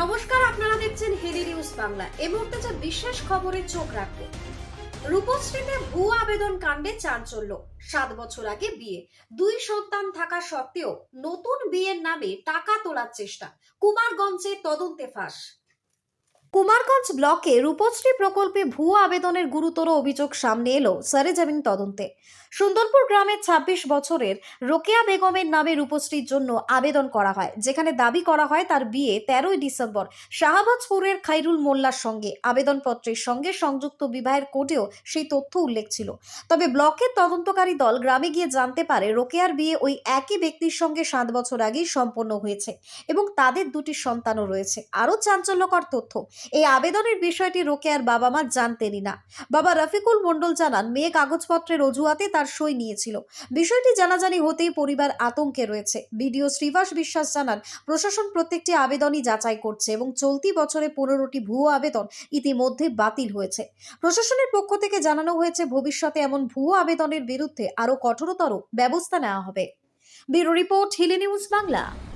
নমস্কার, আপনারা দেখছেন হেলি নিউজ বাংলা। এই মুহূর্তে যে বিশেষ খবরে চোখ রাখব রূপশ্রীতে ভুয়া আবেদন কাণ্ডে চাঞ্চল্য। সাত বছর আগে বিয়ে। দুই সন্তান থাকা সত্ত্বেও নতুন বিয়ের নামে টাকা তোলার চেষ্টা। কুমারগঞ্জে তদন্তে ফাঁস। কুমারগঞ্জ ব্লকে রূপশ্রী প্রকল্পে ভুয়া আবেদনের গুরুতর অভিযোগ সামনে এলো সরেজমিন তদন্তে। সুন্দরপুর গ্রামের ২৬ বছরের রোকেয়া বেগমের নামে রূপশ্রীর জন্য আবেদন করা হয়, যেখানে দাবি করা হয় তার বিয়ে তেরোই ডিসেম্বর শাহবাজপুরের খাইরুল মোল্লার সঙ্গে। আবেদনপত্রের সঙ্গে সংযুক্ত বিবাহের কোর্টেও সেই তথ্য উল্লেখ ছিল। তবে ব্লকের তদন্তকারী দল গ্রামে গিয়ে জানতে পারে, রোকেয়ার বিয়ে ওই একই ব্যক্তির সঙ্গে সাত বছর আগেই সম্পন্ন হয়েছে এবং তাদের দুটি সন্তানও রয়েছে। আরও চাঞ্চল্যকর তথ্য এই আবেদনের বিষয়টি রোকেয়ার বাবা মা জানতেনই না। বাবা রফিকুল মণ্ডল জানান, মেয়ে কাগজপত্রের অজুহাতে তার সই নিয়েছিল। বিষয়টি জানাজানি হতেই পরিবার আতঙ্কে রয়েছে। বিডিও শ্রীবাস বিশ্বাস জানান, প্রশাসন প্রত্যেকটি আবেদনই যাচাই করছে এবং চলতি বছরে পনেরোটি ভুয়ো আবেদন ইতিমধ্যে বাতিল হয়েছে। প্রশাসনের পক্ষ থেকে জানানো হয়েছে, ভবিষ্যতে এমন ভুয়ো আবেদনের বিরুদ্ধে আরও কঠোরতর ব্যবস্থা নেওয়া হবে। Bureau report, Hili news Bangla.